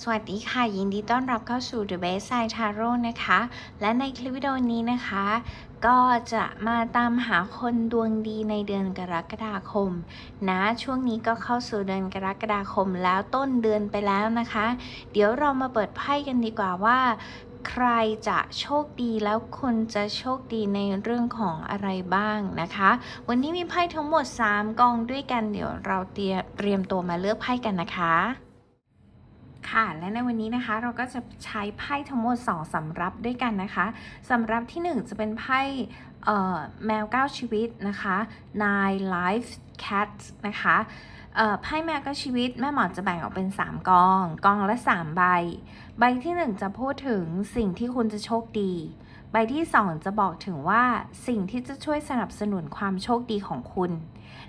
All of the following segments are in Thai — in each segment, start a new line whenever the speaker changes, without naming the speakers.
สวัสดีค่ะ ยินดีต้อนรับเข้าสู่ The Best Side Tarot นะคะ และในคลิปวิดีโอนี้นะคะ ก็จะมาตามหาคนดวงดีในเดือนกรกฎาคม นะช่วงนี้ก็เข้าสู่เดือนกรกฎาคมแล้วต้นเดือนไปแล้วนะคะ เดี๋ยวเรามาเปิดไพ่กันดีกว่าว่า ใครจะโชคดีแล้วคนจะโชคดีในเรื่องของอะไรบ้างนะคะ วันนี้มีไพ่ทั้งหมด 3 กองด้วยกันเดี๋ยวเราเตรียมเตรียมตัวมาเลือกไพ่กันนะคะ ค่ะ และในวันนี้นะคะเราก็จะใช้ไพ่ทั้งหมด 2สำรับด้วยกันนะคะสำรับที่ 1 จะเป็นไพ่แมว 9 ชีวิตนะคะ nine life cats นะคะไพ่แมวเก้าชีวิตแม่หมอจะแบ่งออกเป็น 3 กอง กองละ 3 ใบ ใบที่ 1 จะพูดถึงสิ่งที่คุณจะโชคดี ใบที่ 2 จะบอกถึงว่าสิ่งที่จะช่วยสนับสนุนความโชคดีของคุณ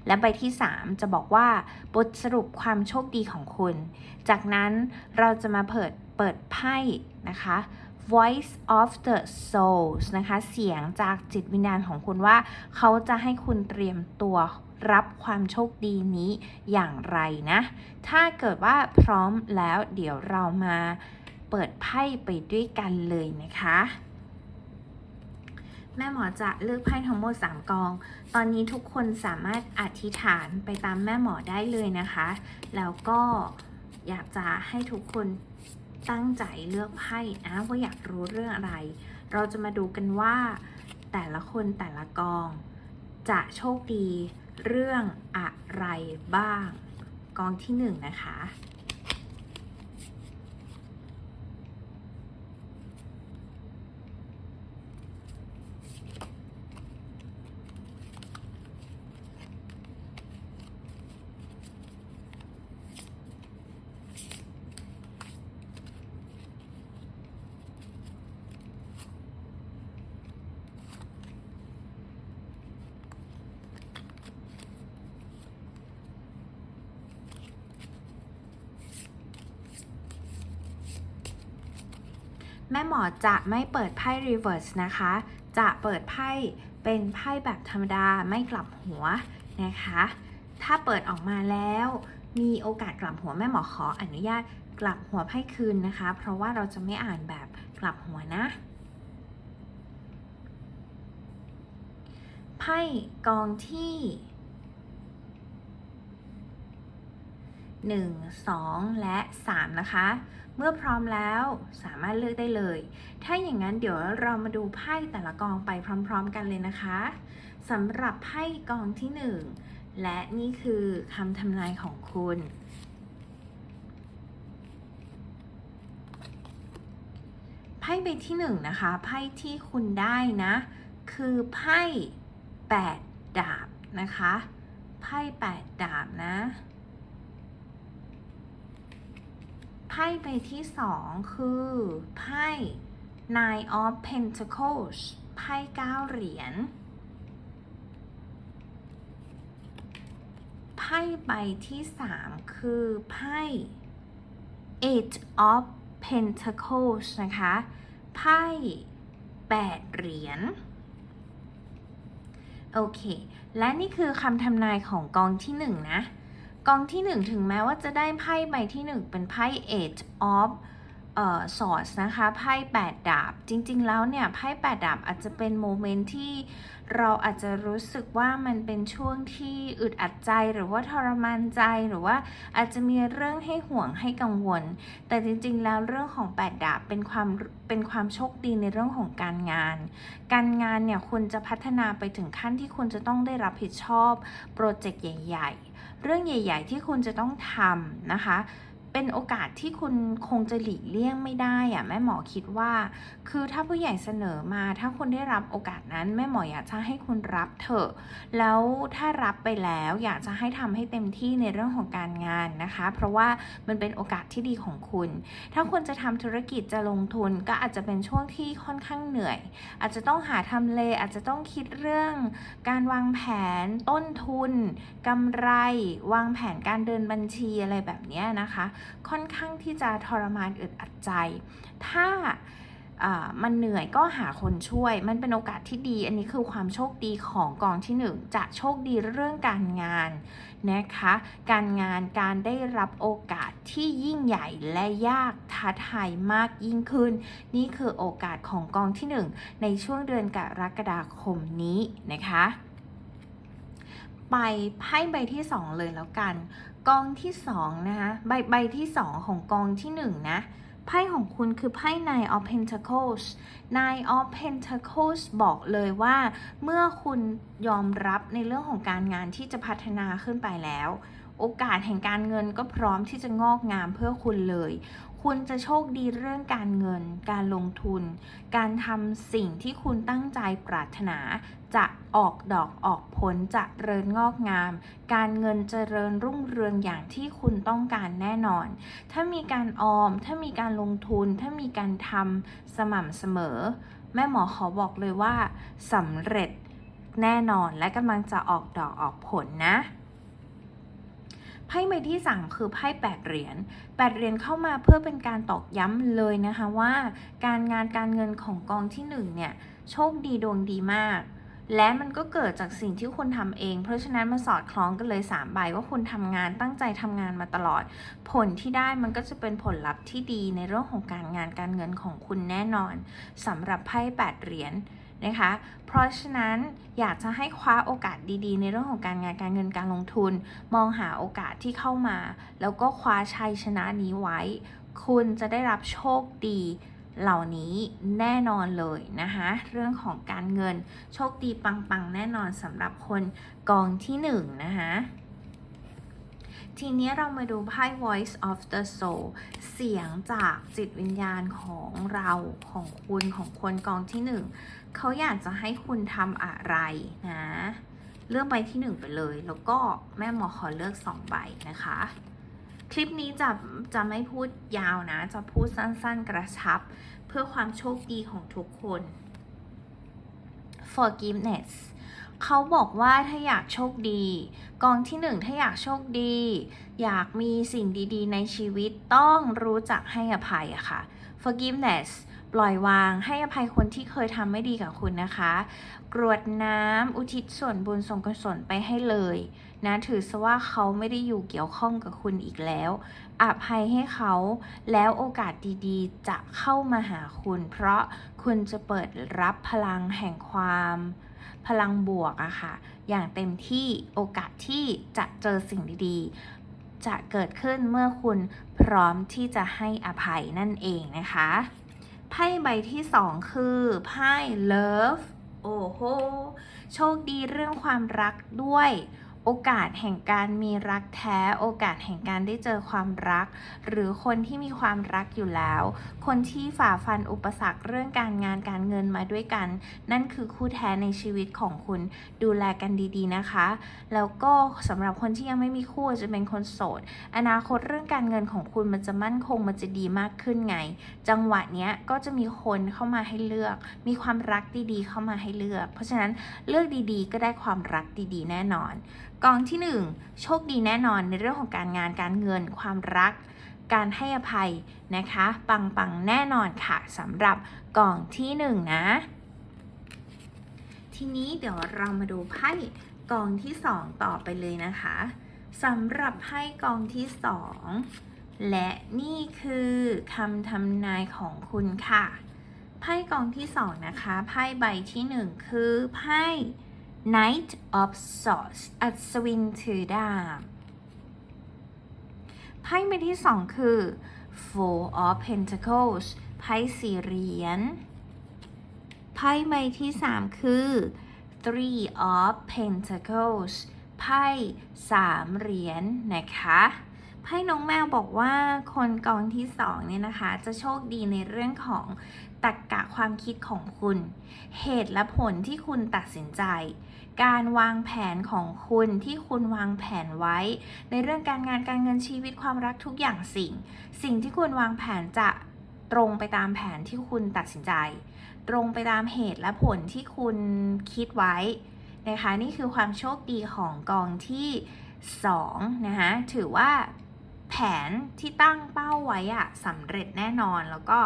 และใบที่ 3 จะบอกว่าบทสรุปความโชคดีของคุณ จากนั้นเราจะมาเปิดเปิดไพ่นะคะ voice of the souls นะคะ เสียงจากจิตวิญญาณของคุณว่า เขาจะให้คุณเตรียมตัวรับความโชคดีนี้อย่างไรนะ ถ้าเกิดว่าพร้อมแล้วเดี๋ยวเรามาเปิดไพ่ไปด้วยกันเลยนะคะ แม่หมอจะเลือกไพ่ทั้งหมด3กอง ตอนนี้ทุกคนสามารถอธิษฐานไปตามแม่หมอได้เลยนะคะ แล้วก็อยากจะให้ทุกคนตั้งใจเลือกไพ่นะว่าอยากรู้เรื่องอะไร เราจะมาดูกันว่า แต่ละคนแต่ละกอง จะโชคดีเรื่องอะไรบ้าง กองที่หนึ่งนะคะ แม่หมอจะไม่เปิดไพ่ reverse นะคะ จะเปิดไพ่เป็นไพ่แบบธรรมดาไม่กลับหัวนะคะ ถ้าเปิดออกมาแล้ว มีโอกาสกลับหัวแม่หมอขออนุญาตกลับหัวไพ่คืนนะคะ เพราะว่าเราจะไม่อ่านแบบกลับหัวนะไพ่กองที่ 1 2 และ 3 นะคะ เมื่อพร้อมแล้วสามารถเลือกได้เลย ถ้าอย่างนั้นเดี๋ยวเรามาดูไพ่แต่ละกองไปพร้อม ๆ กันเลยนะคะสำหรับไพ่กองที่ 1 และนี่คือคำทำนายของคุณไพ่ใบที่หนึ่งนะคะไพ่ที่คุณได้นะ คือไพ่แปดดาบนะคะไพ่แปดดาบนะ ไพ่ ใบที่สองคือไพ่ nine of pentacles ไพ่เก้าเหรียญ ไพ่ใบที่สามคือไพ่ eight of pentacles นะคะ ไพ่แปดเหรียญ โอเค และนี่คือคำทำนายของกองที่หนึ่งนะ กองที่หนึ่งถึงแม้ว่าจะได้ไพ่ใบที่หนึ่งเป็นไพ่ eight of เอ่อ swords นะคะไพ่แปดดาบ จริงๆแล้วเนี่ยไพ่แปดดาบอาจจะเป็นโมเมนต์ที่เราอาจจะรู้สึกว่ามันเป็นช่วงที่อึดอัดใจหรือว่าทรมานใจหรือว่าอาจจะมีเรื่องให้ห่วงให้กังวล แต่จริงๆแล้วเรื่องของแปดดาบเป็นความเป็นความโชคดีในเรื่องของการงาน การงานเนี่ยคุณจะพัฒนาไปถึงขั้นที่คุณจะต้องได้รับผิดชอบโปรเจกต์ใหญ่ ๆ เรื่องใหญ่ ๆ ที่คุณจะต้องทำนะคะ เป็นโอกาสที่คุณคงจะหลีกเลี่ยงไม่ได้อะแม่หมอคิดว่า คือถ้าผู้ใหญ่เสนอมา ถ้าคุณได้รับโอกาสนั้น แม่หมออยากจะให้คุณรับเถอะ แล้วถ้ารับไปแล้วอยากจะให้ทำให้เต็มที่ในเรื่องของการงานนะคะ เพราะว่ามันเป็นโอกาสที่ดีของคุณ ถ้าคุณจะทำธุรกิจจะลงทุนก็อาจจะเป็นช่วงที่ค่อนข้างเหนื่อย อาจจะต้องหาทำเลอาจจะต้องคิดเรื่องการวางแผนต้นทุนกำไร วางแผนการเดินบัญชีอะไรแบบนี้นะคะค่อนข้างที่จะทรมานอึดอัดใจ ถ้ามันเหนื่อยก็หาคนช่วย มันเป็นโอกาสที่ดี อันนี้คือความโชคดีของกองที่หนึ่งจะโชคดีเรื่องการงานนะคะ การงานการได้รับโอกาสที่ยิ่งใหญ่และยากท้าทายมากยิ่งขึ้น นี่คือโอกาสของกองที่หนึ่งในช่วงเดือนกรกฎาคมนี้นะคะ ไปไพ่ใบที่ 2 เลยแล้วกัน กองที่2นะคะใบใบที่ 2 ของกองที่1นะไพ่ของคุณคือไพ่ Nine of Pentacles Nine of Pentacles บอกเลยว่า เมื่อคุณยอมรับในเรื่องของการงานที่จะพัฒนาขึ้นไปแล้ว โอกาสแห่งการเงินก็พร้อมที่จะงอกงามเพื่อคุณเลย คุณจะโชคดีเรื่องการเงิน การลงทุน การทำสิ่งที่คุณตั้งใจปรารถนา จะออกดอกออกผลจะเริญงอกงาม การเงินเจริญรุ่งเรืองอย่างที่คุณต้องการแน่นอน ถ้ามีการออม ถ้ามีการลงทุน ถ้ามีการทำสม่ำเสมอ แม่หมอขอบอกเลยว่าสำเร็จแน่นอนและกำลังจะออกดอกออกผลนะ พ่ใบที่ 3 คือไพ่8เหรียญ8เหรียญเข้ามาเพื่อเป็นการตอกย้ำเลยนะคะว่า การงานการเงินของกองที่1เนี่ยโชคดีดวงดีมาก และมันก็เกิดจากสิ่งที่คุณทำเอง เพราะฉะนั้นมาสอดคล้องกันเลย3ใบว่าคุณทำงานตั้งใจทำงานมาตลอด ผลที่ได้มันก็จะเป็นผลลัพธ์ที่ดีในเรื่องของการงานการเงินของคุณแน่นอนสำหรับไพ่8เหรียญ นะคะ เพราะฉะนั้นอยากจะให้คว้าโอกาสดีๆ ในเรื่องของการงานการเงินการลงทุน มองหาโอกาสที่เข้ามา แล้วก็คว้าชัยชนะนี้ไว้ คุณจะได้รับโชคดีเหล่านี้แน่นอนเลยนะคะเรื่องของการเงินโชคดีปังๆ แน่นอนสำหรับคนกองที่หนึ่งนะคะทีนี้เรามาดูไพ่ voice of the soul เสียงจากจิตวิญญาณของเราของคุณของคนกองที่หนึ่ง เขาอยากจะให้คุณทำอะไรนะ เลือกใบที่หนึ่งไปเลย แล้วก็แม่หมอขอเลือกสองใบนะคะ คลิปนี้จะจะไม่พูดยาวนะ จะพูดสั้นๆกระชับ เพื่อความโชคดีของทุกคน forgiveness เขาบอกว่าถ้าอยากโชคดี กองที่หนึ่งถ้าอยากโชคดี อยากมีสิ่งดีๆ ในชีวิตต้องรู้จักให้อภัยอะค่ะ forgiveness ปล่อยวางให้อภัยคนที่เคยทำไม่ดีกับคุณนะคะ กรวดน้ำอุทิศส่วนบุญส่งกุศลไปให้เลยนะถือซะว่าเขาไม่ได้อยู่เกี่ยวข้องกับคุณอีกแล้ว อภัยให้เขาแล้วโอกาสดีๆ จะเข้ามาหาคุณ เพราะคุณจะเปิดรับพลังแห่งความพลังบวกอะค่ะ อย่างเต็มที่โอกาสที่จะเจอสิ่งดีๆ จะเกิดขึ้นเมื่อคุณพร้อมที่จะให้อภัยนั่นเองนะคะ ไพ่ใบที่สองคือไพ่ love โอ้โห โชคดีเรื่องความรักด้วย โอกาสแห่งการมีรักแท้ โอกาสแห่งการได้เจอความรัก หรือคนที่มีความรักอยู่แล้ว คนที่ฝ่าฟันอุปสรรคเรื่องการงานการเงินมาด้วยกัน นั่นคือคู่แท้ในชีวิตของคุณดูแลกันดีๆนะคะ แล้วก็สำหรับคนที่ยังไม่มีคู่จะเป็นคนโสด อนาคตเรื่องการเงินของคุณมันจะมั่นคงมันจะดีมากขึ้นไง จังหวะเนี้ยก็จะมีคนเข้ามาให้เลือก มีความรักดีๆ เข้ามาให้เลือก เพราะฉะนั้นเลือกดีๆ ก็ได้ความรักดีๆ แน่นอน กองที่ 1 โชคดีแน่นอนในเรื่องของการงานการเงินความรัก การให้อภัยนะคะ ปังๆแน่นอนค่ะสำหรับกองที่ 1 นะ ทีนี้เดี๋ยวเรามาดูไพ่กองที่ 2 ต่อไปเลยนะคะสำหรับไพ่กองที่ 2 และนี่คือคำทำนายของคุณค่ะไพ่กองที่ 2 นะคะไพ่ใบที่ 1 คือไพ่ Knight of Swords อัศวินถือดาบไพ่ใบที่สองคือ Four of Pentacles ไพ่สี่เหรียญไพ่ใบที่สามคือ Three of Pentacles ไพ่สามเหรียญนะคะ ไพ่น้องแมวบอกว่าคนกองที่สองเนี่ยนะคะ จะโชคดีในเรื่องของตรรกกะความคิดของคุณ เหตุและผลที่คุณตัดสินใจ การวางแผนของคุณที่คุณวางแผนไว้ ในเรื่องการงานการเงินชีวิตความรักทุกอย่างสิ่ง สิ่งที่คุณวางแผนจะตรงไปตามแผนที่คุณตัดสินใจ ตรงไปตามเหตุและผลที่คุณคิดไว้นะคะ นี่คือความโชคดีของกองที่2นะคะถือว่า แผนที่ตั้งเป้าไว้อะสำเร็จแน่นอน แล้วก็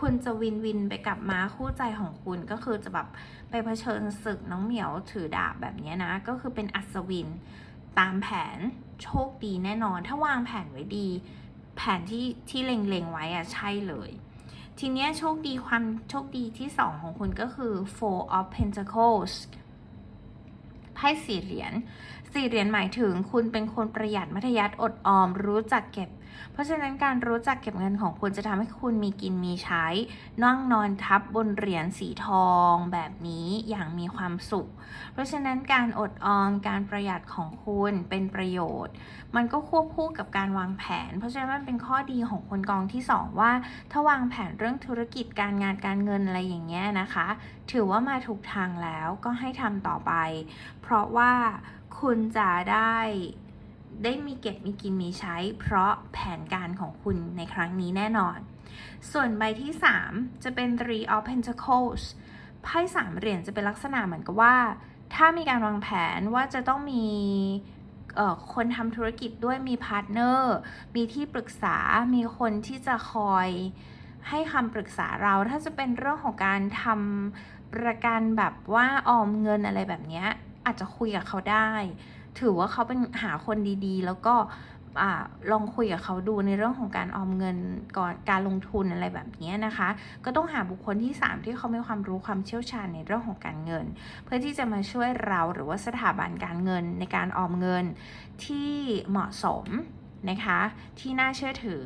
คุณจะวินวินไปกับม้าคู่ใจของคุณก็คือจะแบบไปเผชิญศึกน้องเหมียวถือดาบแบบนี้นะ ก็คือเป็นอัศวินตามแผนโชคดีแน่นอน ถ้าวางแผนไว้ดี แผนที่ที่เล็งๆไว้อะใช่เลย ทีเนี้ยโชคดีความโชคดีที่สองของคุณก็คือ four of pentacles ไพ่สี่เหรียญสี่เหรียญหมายถึง คุณเป็นคนประหยัดมัธยัติอดออม รู้จักเก็บ เพราะฉะนั้นการรู้จักเก็บเงินของคุณจะทำให้คุณมีกินมีใช้ นั่งนอนทับบนเหรียญสีทองแบบนี้อย่างมีความสุข เพราะฉะนั้นการอดออมการประหยัดของคุณเป็นประโยชน์ มันก็ควบคู่กับการวางแผน เพราะฉะนั้นมันเป็นข้อดีของคนกองที่สองว่า ถ้าวางแผนเรื่องธุรกิจการงานการเงินอะไรอย่างเงี้ยนะคะ ถือว่ามาถูกทางแล้วก็ให้ทำต่อไป เพราะว่าคุณจะได้ ได้มีเก็บมีกินมีใช้ เพราะแผนการของคุณในครั้งนี้แน่นอน ส่วนใบที่ 3 จะเป็น Three of Pentacles ไพ่สามเหรียญจะเป็นลักษณะเหมือนกับว่า ถ้ามีการวางแผนว่าจะต้องมีคนทำธุรกิจด้วยมีพาร์ทเนอร์ มีที่ปรึกษา มีคนที่จะคอยให้คำปรึกษาเรา ถ้าจะเป็นเรื่องของการทำประกันแบบว่าออมเงินอะไรแบบนี้อาจจะคุยกับเขาได้ ถือว่าเขาเป็นหาคนดีๆ แล้วก็อลองคุยกับเขาดูในเรื่องของการออมเงินก่อนการลงทุนอะไรแบบนี้นะคะ ก็ต้องหาบุคคลที่ 3 ที่เขามีความรู้ความเชี่ยวชาญในเรื่องของการเงิน เพื่อที่จะมาช่วยเราหรือว่าสถาบันการเงินในการออมเงินที่เหมาะสมนะคะ ที่น่าเชื่อถือ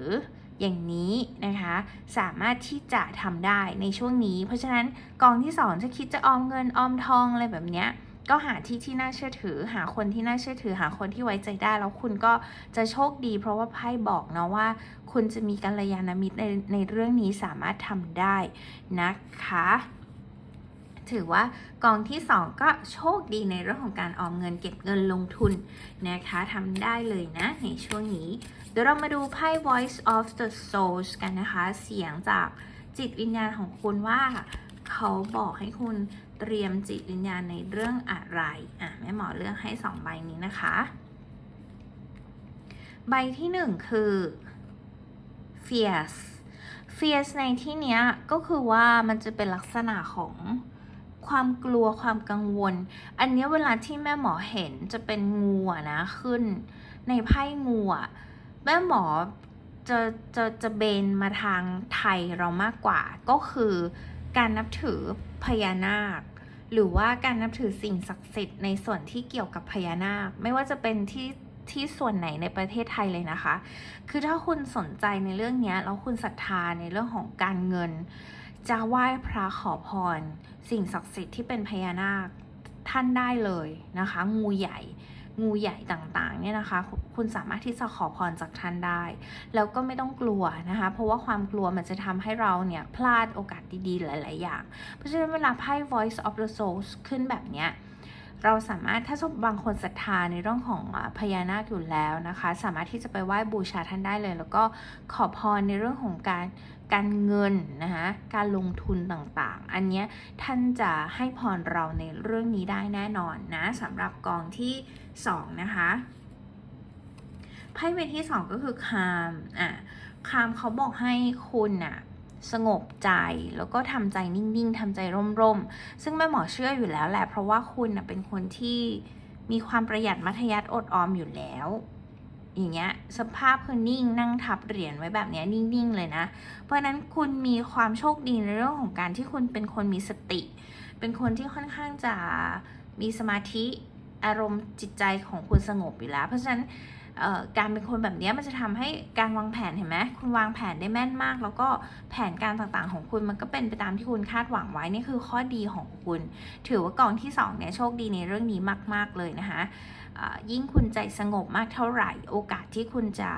อย่างนี้นะคะ สามารถที่จะทำได้ในช่วงนี้ เพราะฉะนั้นกองที่สองจะคิดจะออมเงินออมทองอะไรแบบเนี้ย ก็หาที่ที่น่าเชื่อถือ หาคนที่น่าเชื่อถือ หาคนที่ไว้ใจได้ แล้วคุณก็จะโชคดี เพราะว่าไพ่บอกนะว่า คุณจะมีกัลยาณมิตรในในเรื่องนี้สามารถทำได้นะคะ ถือว่ากองที่ 2 ก็โชคดีในเรื่องของการออมเงินเก็บเงินลงทุนนะคะทำได้เลยนะในช่วงนี้ เดี๋ยวเรามาดูไพ่ Voice of the Souls กันนะคะ เสียงจากจิตวิญญาณของคุณว่าเขาบอกให้คุณ เตรียมจิตวิญญาณในเรื่องอะไรอะแม่หมอเลือกให้2ใบนี้นะคะ ใบที่1คือ fierce fierce ในที่เนี้ยก็คือว่ามันจะเป็นลักษณะของความกลัวความกังวล อันนี้เวลาที่แม่หมอเห็นจะเป็นงูนะขึ้น ในไพ่งูอะแม่หมอจะจะจะเบนมาทางไทยเรามากกว่า ก็คือการนับถือ พญานาค หรือว่าการนับถือสิ่งศักดิ์สิทธิ์ในส่วนที่เกี่ยวกับพญานาค ไม่ว่าจะเป็นที่ที่ส่วนไหนในประเทศไทยเลยนะคะ คือถ้าคุณสนใจในเรื่องนี้แล้วคุณศรัทธาในเรื่องของการเงิน จะไหว้พระขอพร สิ่งศักดิ์สิทธิ์ที่เป็นพญานาคท่านได้เลยนะคะ งูใหญ่ งูใหญ่ต่างๆเนี่ยนะคะ คุณสามารถที่จะขอพรจากท่านได้ แล้วก็ไม่ต้องกลัวนะคะ เพราะว่าความกลัวมันจะทำให้เราเนี่ยพลาดโอกาสดีๆ หลาย ๆ อย่าง เพราะฉะนั้นเวลาไพ่ voice of the souls ขึ้นแบบเนี้ยเราสามารถถ้าสมมติบางคนศรัทธาในเรื่องของพญานาคอยู่แล้วนะคะ สามารถที่จะไปไหว้บูชาท่านได้เลย แล้วก็ขอพรในเรื่องของการ การเงินนะคะการลงทุนต่างๆ อันนี้ท่านจะให้พรเราในเรื่องนี้ได้แน่นอนนะสำหรับกองที่สองนะคะไพ่ใบที่สองก็คือคามอะคามเขาบอกให้คุณน่ะสงบใจแล้วก็ทำใจนิ่งๆทำใจร่มๆ ซึ่งแม่หมอเชื่ออยู่แล้วแหละ เพราะว่าคุณน่ะเป็นคนที่มีความประหยัดมัธยัติอดออมอยู่แล้ว อย่างเงี้ยสภาพคือนิ่งนั่งทับเหรียญไว้แบบเนี้ยนิ่งๆเลยนะ เพราะนั้นคุณมีความโชคดีในเรื่องของการที่คุณเป็นคนมีสติ เป็นคนที่ค่อนข้างจะมีสมาธิอารมณ์จิตใจของคุณสงบอยู่แล้ว เพราะฉะนั้นการเป็นคนแบบเนี้ยมันจะทำให้การวางแผนเห็นไหมคุณวางแผนได้แม่นมาก แล้วก็แผนการต่างๆของคุณมันก็เป็นไปตามที่คุณคาดหวังไว้นี่คือข้อดีของคุณ ถือว่ากองที่สองเนี่ยโชคดีในเรื่องนี้มาก ๆเลยนะคะ ยิ่งคุณใจสงบมากเท่าไหร่ โอกาสที่คุณจะ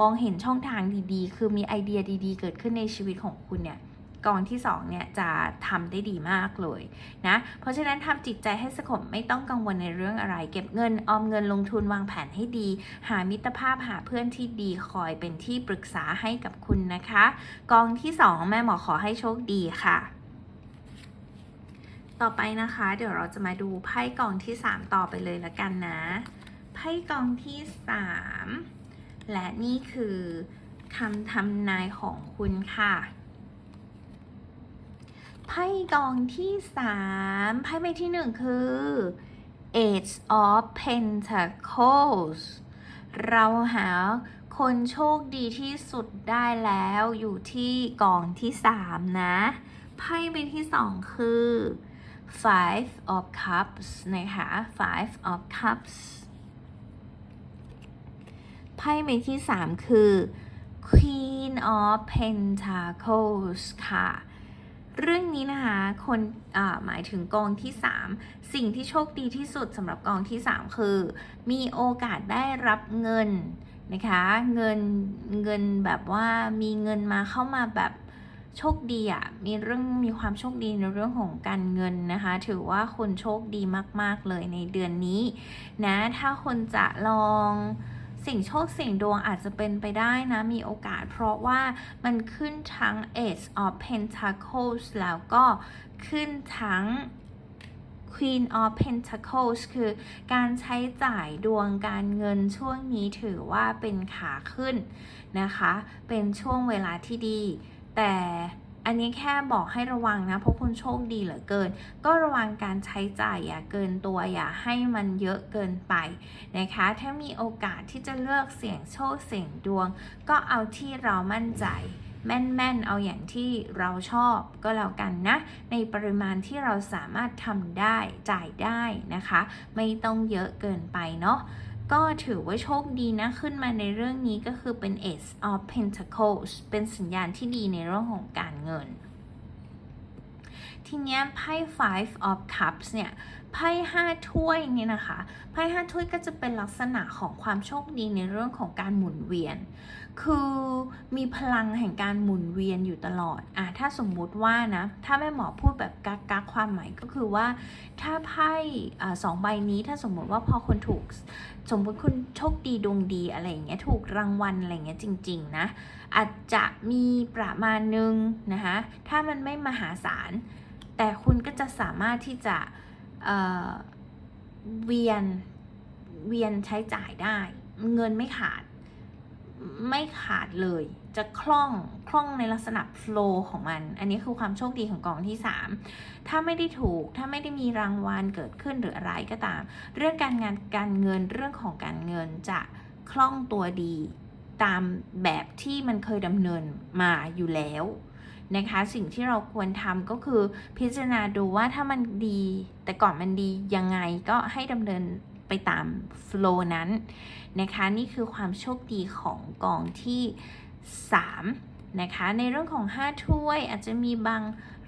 มองเห็นช่องทางดีๆ คือมีไอเดียดีๆ เกิดขึ้นในชีวิตของคุณเนี่ยกองที่2เนี่ยจะทำได้ดีมากเลยนะ เพราะฉะนั้นทำจิตใจให้สงบไม่ต้องกังวลในเรื่องอะไร เก็บเงินออมเงินลงทุนวางแผนให้ดี หามิตรภาพหาเพื่อนที่ดีคอยเป็นที่ปรึกษาให้กับคุณนะคะ กองที่ 2 แม่หมอขอให้โชคดีค่ะ ต่อไปนะคะ เดี๋ยวเราจะมาดูไพ่กองที่ 3 ต่อไปเลยละกันนะ ไพ่กองที่ 3 และนี่คือคำทำนายของคุณค่ะ ไพ่กองที่สามไพ่ใบที่หนึ่งคือ Eight of Pentacles เราหาคนโชคดีที่สุดได้แล้วอยู่ที่กองที่สามนะ ไพ่ใบที่สองคือ Five of Cups นะคะ Five of Cups ไพ่ใบที่สามคือ Queen of Pentacles ค่ะ เรื่องนี้นะคะ คนหมายถึงกองที่ 3 สิ่งที่โชคดีที่สุดสำหรับกองที่ 3 คือ มีโอกาสได้รับเงินนะคะ เงินเงินแบบว่ามีเงินมาเข้ามาแบบ โชคดีอะ่ะมีเรื่องมีความโชคดีในเรื่องของการเงินนะคะ ถือว่าคนโชคดีมาก ๆ เลยในเดือนนี้นะถ้าคนจะลองสิ่งโชคสิ่งดวงอาจจะเป็นไปได้นะ มีโอกาสเพราะว่ามันขึ้นทั้ง Ace of Pentacles แล้วก็ขึ้นทั้ง Queen of Pentacles คือการใช้จ่ายดวงการเงินช่วงนี้ถือว่าเป็นขาขึ้นนะคะ เป็นช่วงเวลาที่ดี แต่อันนี้แค่บอกให้ระวังนะเพราะคุณโชคดีเหลือเกิน ก็ระวังการใช้จ่ายอย่าเกินตัวอย่าให้มันเยอะเกินไปนะคะ ถ้ามีโอกาสที่จะเลือกเสี่ยงโชคเสี่ยงดวง ก็เอาที่เรามั่นใจ แม่นๆ เอาอย่างที่เราชอบก็แล้วกันนะ ในปริมาณที่เราสามารถทำได้จ่ายได้นะคะ ไม่ต้องเยอะเกินไปเนาะ ก็ถือว่าโชคดีนะขึ้นมาในเรื่องนี้ก็คือเป็น Ace of Pentacles เป็นสัญญาณที่ดีในเรื่องของการเงิน ทีนี้ไพ่ Five of Cups เนี่ย ไพ่ห้าถ้วยเนี่ยนะคะไพ่ห้าถ้วยก็จะเป็นลักษณะของความโชคดีในเรื่องของการหมุนเวียน คือมีพลังแห่งการหมุนเวียนอยู่ตลอดอะถ้าสมมุติว่านะ ถ้าแม่หมอพูดแบบกักกักความหมายก็คือว่าถ้าไพ่สองใบนี้ถ้าสมมติว่าพอคนถูกสมมติคุณโชคดีดวงดีอะไรอย่างเงี้ยถูกรางวัลอะไรอย่างเงี้ยจริง ๆ นะ อาจจะมีประมาณนึงนะคะถ้ามันไม่มหาศาลแต่คุณก็จะสามารถที่จะ เออเวียนเวียนใช้จ่ายได้ เงินไม่ขาดไม่ขาดเลย จะคล่องคล่องในลักษณะโฟล์ของมัน อันนี้คือความโชคดีของกองที่ 3 ถ้าไม่ได้ถูกถ้าไม่ได้มีรางวัลเกิดขึ้นหรืออะไรก็ตาม เรื่องการงานการเงินเรื่องของการเงินจะคล่องตัวดี ตามแบบที่มันเคยดำเนินมาอยู่แล้ว นะคะ สิ่งที่เราควรทำก็คือพิจารณาดูว่าถ้ามันดี แต่ก่อนมันดียังไงก็ให้ดำเนินไปตามโฟล์นั้นนะคะ นี่คือความโชคดีของกองที่ 3 นะคะ ในเรื่องของ 5 ถ้วยอาจจะมีบาง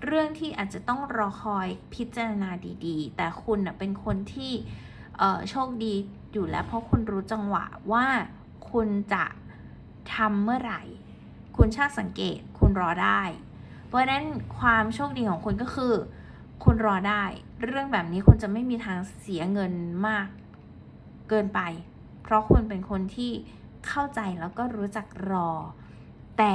เรื่องที่อาจจะต้องรอคอยพิจารณาดีๆ แต่คุณนะเป็นคนที่โชคดีอยู่แล้วเพราะคุณรู้จังหวะว่าคุณจะทำเมื่อไหร่ คุณช่างสังเกตคุณรอได้ เพราะฉะนั้นความโชคดีของคุณก็คือ คุณรอได้ เรื่องแบบนี้คุณจะไม่มีทางเสียเงินมากเกินไป เพราะคุณเป็นคนที่เข้าใจแล้วก็รู้จักรอ แต่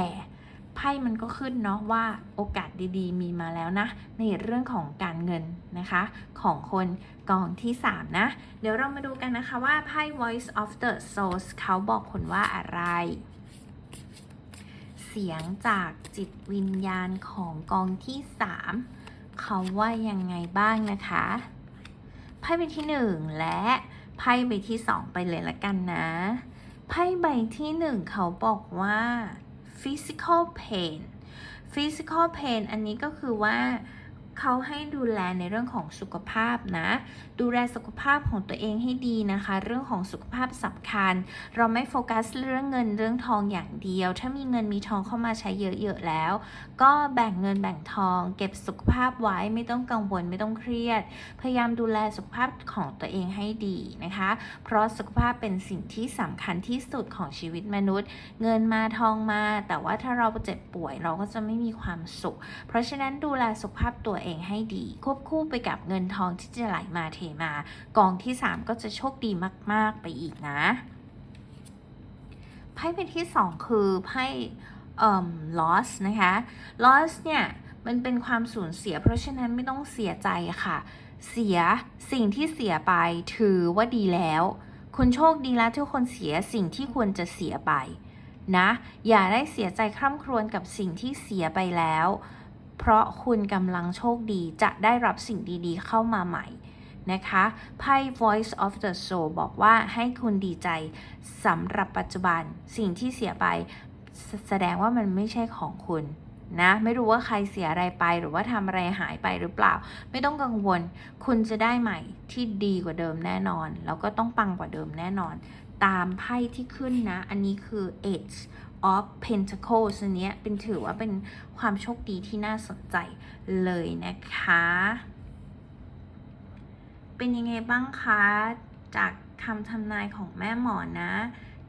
ไพ่มันก็ขึ้นเนาะว่าโอกาสดีๆ มีมาแล้วนะ ในเรื่องของการเงินนะคะ ของคนกองที่ 3 นะ เดี๋ยวเรามาดูกันนะคะว่าไพ่ Voice of the Souls เขาบอกคุณว่าอะไร เสียงจากจิตวิญญาณของกองที่ 3 เขาว่ายังไงบ้างนะคะไพ่ใบที่ 1 และไพ่ใบที่ 2 ไปเลยละกันนะ ไพ่ใบที่ 1 เขาบอกว่า physical pain physical pain อันนี้ก็คือว่า เขาให้ดูแลในเรื่องของสุขภาพนะ ดูแลสุขภาพของตัวเองให้ดีนะคะ เรื่องของสุขภาพสำคัญ เราไม่โฟกัสเรื่องเงินเรื่องทองอย่างเดียว ถ้ามีเงินมีทองเข้ามาใช้เยอะๆแล้ว ก็แบ่งเงินแบ่งทอง เก็บสุขภาพไว้ไม่ต้องกังวลไม่ต้องเครียด พยายามดูแลสุขภาพของตัวเองให้ดีนะคะ เพราะสุขภาพเป็นสิ่งที่สำคัญที่สุดของชีวิตมนุษย์ เงินมาทองมา แต่ว่าถ้าเราเจ็บป่วยเราก็จะไม่มีความสุข เพราะฉะนั้นดูแลสุขภาพตัวเองให้ดี ควบคู่ไปกับเงินทองที่จะไหลมาเทมา กองที่ 3 ก็จะโชคดีมาก ๆ ไปอีกนะไพ่เป็นที่ 2 คือไพ่เอ่อ loss นะคะ loss เนี่ยมันเป็นความสูญเสีย เพราะฉะนั้นไม่ต้องเสียใจค่ะ เสียสิ่งที่เสียไปถือว่าดีแล้ว คุณโชคดีแล้วที่คนเสียสิ่งที่ควรจะเสียไปนะ อย่าได้เสียใจคร่ำครวญกับสิ่งที่เสียไปแล้ว เพราะคุณกำลังโชคดีจะได้รับสิ่งดีๆ เข้ามาใหม่นะคะไพ่ Voice of the Soul บอกว่าให้คุณดีใจสำหรับปัจจุบันสิ่งที่เสียไปแสดงว่ามันไม่ใช่ของคุณนะไม่รู้ว่าใครเสียอะไรไปหรือว่าทำอะไรหายไปหรือเปล่า ไม่ต้องกังวล คุณจะได้ใหม่ที่ดีกว่าเดิมแน่นอน แล้วก็ต้องปังกว่าเดิมแน่นอน ตามไพ่ที่ขึ้นนะ อันนี้คือ Eight of Pentacles อันเนี้ยเป็นถือว่าเป็นความโชคดีที่น่าสนใจเลยนะคะ เป็นยังไงบ้างคะ จากคำทำนายของแม่หมอนะ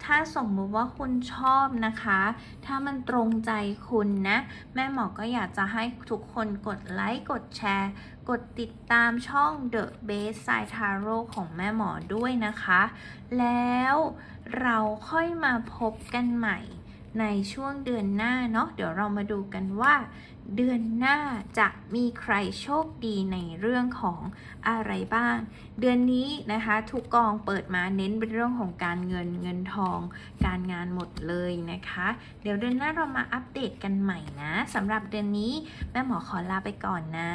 ถ้าสมมติว่าคุณชอบนะคะ ถ้ามันตรงใจคุณนะ แม่หมอก็อยากจะให้ทุกคนกดไลค์ กดแชร์ กดติดตามช่อง The Base Side Tarot ของแม่หมอด้วยนะคะ แล้วเราค่อยมาพบกันใหม่ ในช่วงเดือนหน้าเนาะเดี๋ยวเรามาดูกันว่า เดือนหน้าจะมีใครโชคดีในเรื่องของอะไรบ้าง เดือนนี้นะคะทุกกองเปิดมาเน้นเป็นเรื่องของการเงินเงินทอง การงานหมดเลยนะคะ เดี๋ยวเดือนหน้าเรามาอัปเดตกันใหม่นะสำหรับเดือนนี้แม่หมอขอลาไปก่อนนะ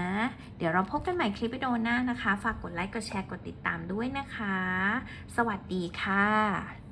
เดี๋ยวเราพบกันใหม่คลิปวิดีโอหน้านะคะ ฝากกดไลค์กดแชร์กดติดตามด้วยนะคะ สวัสดีค่ะ